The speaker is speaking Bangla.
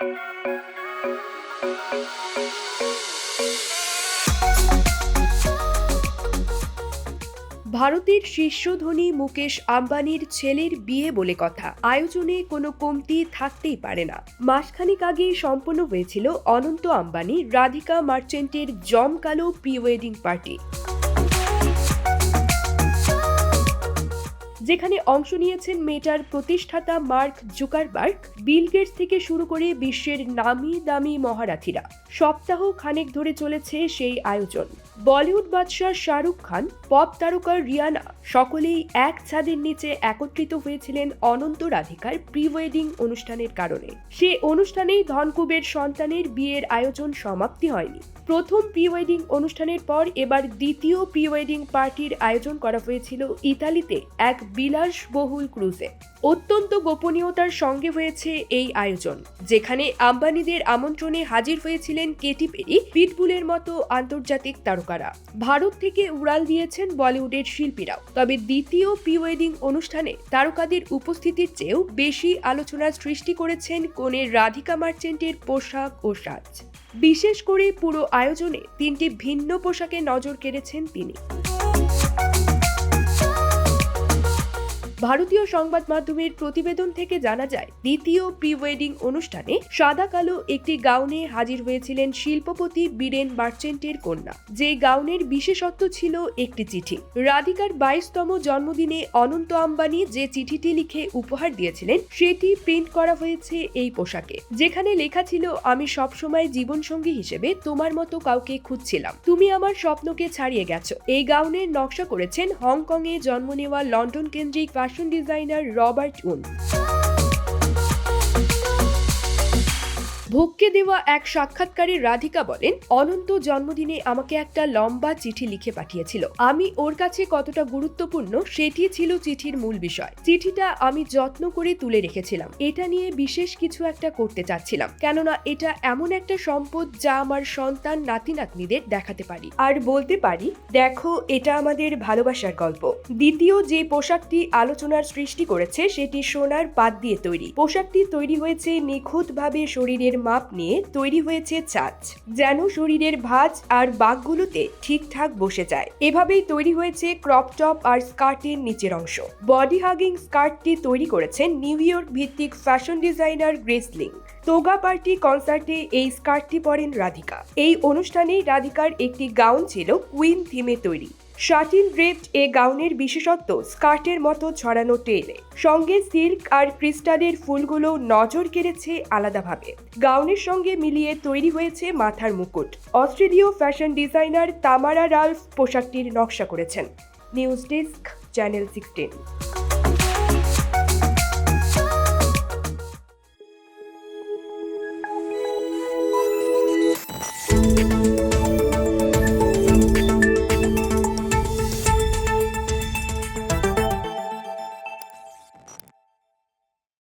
ভারতের শীর্ষ ধনী মুকেশ আম্বানির ছেলের বিয়ে বলে কথা। আয়োজনে কোনো কমতি থাকতেই পারে না। মাসখানেক আগে সম্পন্ন হয়েছিল অনন্ত আম্বানি রাধিকা মার্চেন্টের জমকালো প্রি ওয়েডিং পার্টি। যেখানে অংশ নিয়েছেন মেটার প্রতিষ্ঠাতা মার্ক জুকারবার্গ, বিল গেটস থেকে শুরু করে বিশ্বের নামি দামি মহারাথীরা। সপ্তাহ খানেক ধরে চলেছে সেই আয়োজন। বলিউড বাদশাহ শাহরুখ খান, পপ তারকা রিয়ানা সকলেই এক ছাদের নিচে একত্রিত হয়েছিলেন অনন্ত রাধিকার প্রি ওয়েডিং অনুষ্ঠানের কারণে। সে অনুষ্ঠানেই ধনকুবের সন্তানের বিয়ের আয়োজন সমাপ্তি হয়নি। প্রথম প্রি ওয়েডিং অনুষ্ঠানের পর এবার দ্বিতীয় প্রি ওয়েডিং পার্টির আয়োজন করা হয়েছিল ইতালিতে এক বিলাসবহুল ক্রুজে। অত্যন্ত গোপনীয়তার সঙ্গে হয়েছে এই আয়োজন, যেখানে আম্বানিদের আমন্ত্রণে হাজির হয়েছিলেন কেটি পেরি, পিটবুলের মতো আন্তর্জাতিক তারকারা। ভারত থেকে উড়াল দিয়েছেন বলিউডের শিল্পীরাও, তবে দ্বিতীয় প্রি ওয়েডিং অনুষ্ঠানে তারকাদের উপস্থিতির চেয়েও বেশি আলোচনার সৃষ্টি করেছেন কনের রাধিকা মার্চেন্টের পোশাক ও সাজ। বিশেষ করে পুরো আয়োজনে তিনটি ভিন্ন পোশাকে নজর কেড়েছেন তিনি। ভারতীয় সংবাদ মাধ্যমের প্রতিবেদন থেকে জানা যায়, দ্বিতীয় প্রি ওয়েডিং অনুষ্ঠানে সাদা কালো একটি গাউনে হাজির হয়েছিলেন শিল্পপতি বীরেন মার্চেন্টের কন্যা। যে গাউনের বিশেষত্ব ছিল একটি চিঠি। রাধিকার বাইশতম জন্মদিনে অনন্ত আম্বানি যে চিঠিটি লিখে উপহার দিয়েছিলেন, সেটি প্রিন্ট করা হয়েছে এই পোশাকে। যেখানে লেখা ছিল, আমি সবসময় জীবনসঙ্গী হিসেবে তোমার মতো কাউকে খুঁজছিলাম। তুমি আমার স্বপ্নকে ছাড়িয়ে গেছো। এই গাউনের নকশা করেছেন হংকং এ জন্ম নেওয়া লন্ডন কেন্দ্রিক ফ্যাশন ডিজাইনার রবার্ট উন। ভোগকে দেওয়া এক সাক্ষাৎকারে রাধিকা বলেন, অনন্ত জন্মদিনে আমাকে একটা লম্বা চিঠি লিখে পাঠিয়েছিল। আমি ওর কাছে কতটা গুরুত্বপূর্ণ সেটি ছিল চিঠির মূল বিষয়। চিঠিটা আমি যত্ন করে তুলে রেখেছিলাম। এটা নিয়ে বিশেষ কিছু একটা করতে চাচ্ছিলাম। কেননা এটা এমন একটা সম্পদ যা আমার সন্তান নাতি নাতনিদের দেখাতে পারি। আর বলতে পারি, দেখো, এটা আমাদের ভালোবাসার গল্প। দ্বিতীয় যে পোশাকটি আলোচনার সৃষ্টি করেছে, সেটি সোনার পাত দিয়ে তৈরি। পোশাকটি তৈরি হয়েছে নিখুঁতভাবে শরীরের মাপ নিয়ে তৈরি হয়েছে চাঁচ যেন শরীরের ভাঁজ আর বাঘগুলোতে ঠিকঠাক বসে যায়। এভাবেই তৈরি হয়েছে ক্রপ টপ আর স্কার্টের নিচের অংশ। বডি হাগিং স্কার্টটি তৈরি করেছেন নিউ ইয়র্ক ভিত্তিক ফ্যাশন ডিজাইনার গ্রেসলিং তোগা পার্টি কনসার্টে এই স্কার্টটি পরেন রাধিকা। এই অনুষ্ঠানে রাধিকার একটি গাউন ছিল কুইন থিমে তৈরি। শাটিল ড্রেপড এ গাউনের বিশেষত্ব, স্কার্টের মতো ছড়ানো টেলে। সঙ্গে সিল্ক আর ক্রিস্টালের ফুলগুলো নজর কেড়েছে আলাদাভাবে। গাউনের সঙ্গে মিলিয়ে তৈরি হয়েছে মাথার মুকুট। অস্ট্রেলীয় ফ্যাশন ডিজাইনার তামারা রাল্ফ পোশাকটির নকশা করেছেন। News desk, channel sixteen.